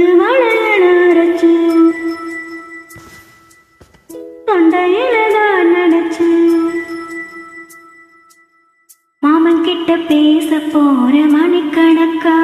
புது தொண்டையில தான் நினைச்சு மாமன் கிட்ட பேச போற மணிக்கணக்கா?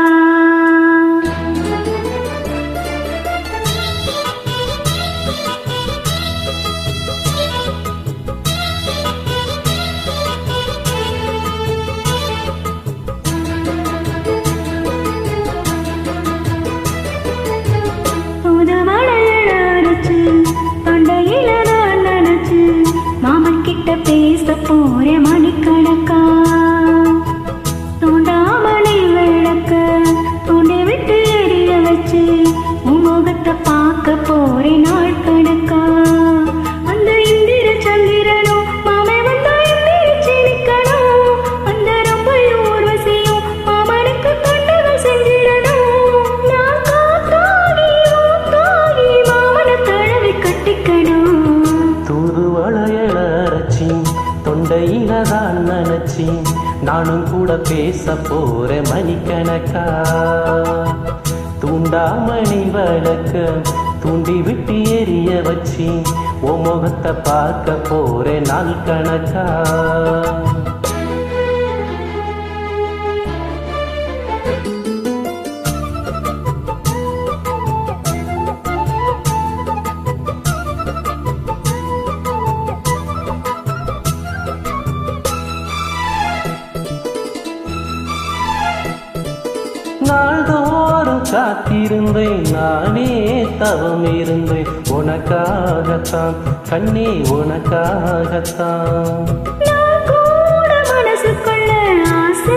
உன் பார்க்க போறேன் நாள் கணக்கா? அந்த இந்திர சந்திரனும் மாமே வந்தா சிரிக்கணும் அந்த ரொம்ப ஊர்வசியும் மாமனுக்கு கண்டனம் செஞ்சிடணும் நான் காத்தாகி ஊத்தாகி மாமனை தழுவி கட்டிக்கணும் தூதுவளையல அரைச்சி தொண்டையில தான் நினைச்சி நானும் கூட பேச போற மணிக்கணக்கா. தூண்டாமணி வழக்க. தூண்டி விட்டு எரிய வச்சு ஓ முகத்தை பார்க்க போற நாள் கணக்கா? நாள்தோ காத்திருந்தேன் நானே தவம் இருந்தேன். உனக்காகத்தான் கண்ணே உனக்காகத்தான். மனசுக்குள்ள ஆசை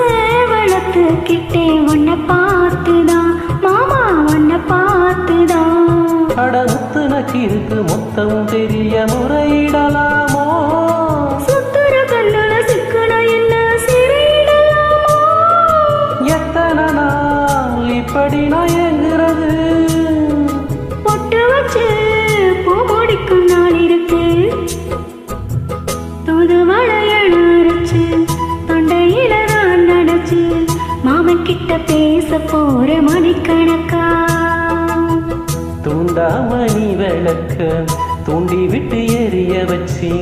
வளர்த்துக்கிட்டே உன்னை பார்த்துதான் மாமா உன்னை பார்த்துதான். அடமுத்துனக்கு இருக்கு மொத்தம் தெரிய முறையிடலாமோ பொட்டு பூ முடிக்கும் நாள் இருக்கு. தூது வளையல் அரைச்சு தொண்டையில நான் நடச்சு மாமன் கிட்ட பேச போற மணிக்கணக்கா. தூண்டாமணி விளக்க தூண்டி விட்டு எரிய வச்சு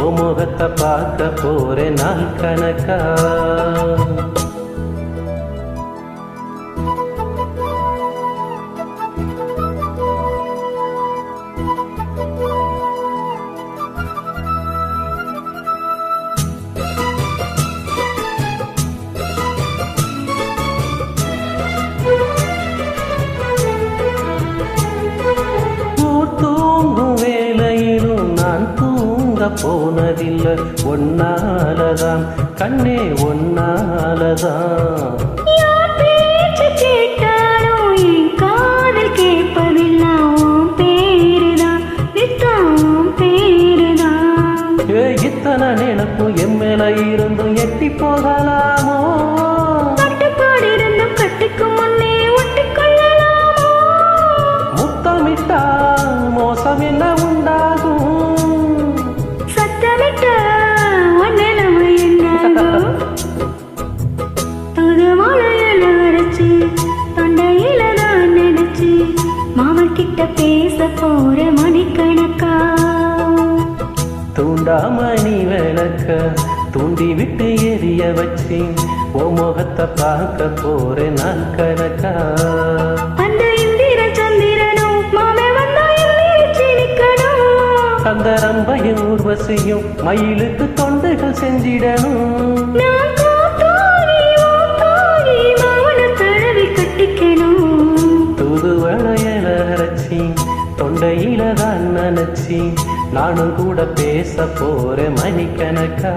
ஓ முகத்தை பார்க்க போற நாள் கணக்கா. போனதில்லை. ஒன்னாலதான். கண்ணே ஒன்னாலதான். இத்தனை நினப்பும் என் மேல இருந்தும் எட்டி போகலாமோ? வச்சு ஓ முகத்தை பார்க்க போற நான் கணக்கா அந்த ரம்பையும் ஊர்வசியும் மயிலுக்கு தொண்டுகள் செஞ்சிடணும். நான் காத்தாகி ஊத்தாகி மாமனை தழுவி கட்டிக்கணும். தூது வளையல அரைச்சி தொண்டையில தான் நினைச்சி நானும் கூட பேச போற மணிக்கணக்கா